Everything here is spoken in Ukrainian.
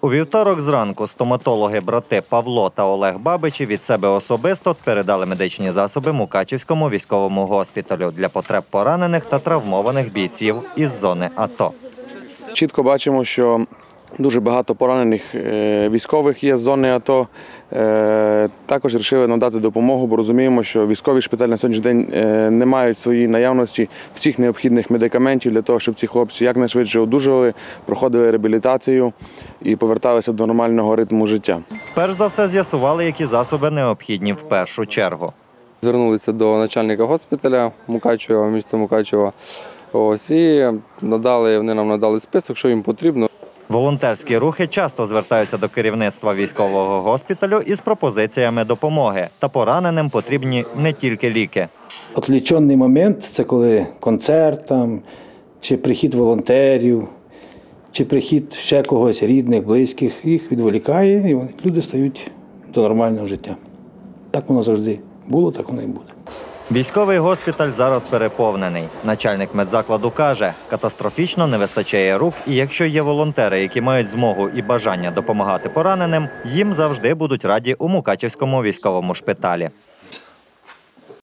У вівторок зранку стоматологи брати Павло та Олег Бабичі від себе особисто передали медичні засоби Мукачівському військовому госпіталю для потреб поранених та травмованих бійців із зони АТО. Чітко бачимо, що дуже багато поранених е, військових є з зони АТО. Е, Також вирішили надати допомогу, бо розуміємо, що військові шпиталі на сьогоднішній день е, не мають в своїй наявності всіх необхідних медикаментів для того, щоб ці хлопці якнайшвидше одужали, проходили реабілітацію і поверталися до нормального ритму життя. Перш за все з'ясували, які засоби необхідні в першу чергу. Звернулися до начальника госпіталя Мукачева, міста Мукачева. Ось і надали, вони нам надали список, що їм потрібно. Волонтерські рухи часто звертаються до керівництва військового госпіталю із пропозиціями допомоги. Та пораненим потрібні не тільки ліки. Отвлічений момент це коли концерт там, чи прихід волонтерів, чи прихід ще когось рідних, близьких, їх відволікає, і люди стають до нормального життя. Так воно завжди було, так воно і буде. Військовий госпіталь зараз переповнений. Начальник медзакладу каже, катастрофічно не вистачає рук, і якщо є волонтери, які мають змогу і бажання допомагати пораненим, їм завжди будуть раді у Мукачівському військовому шпиталі.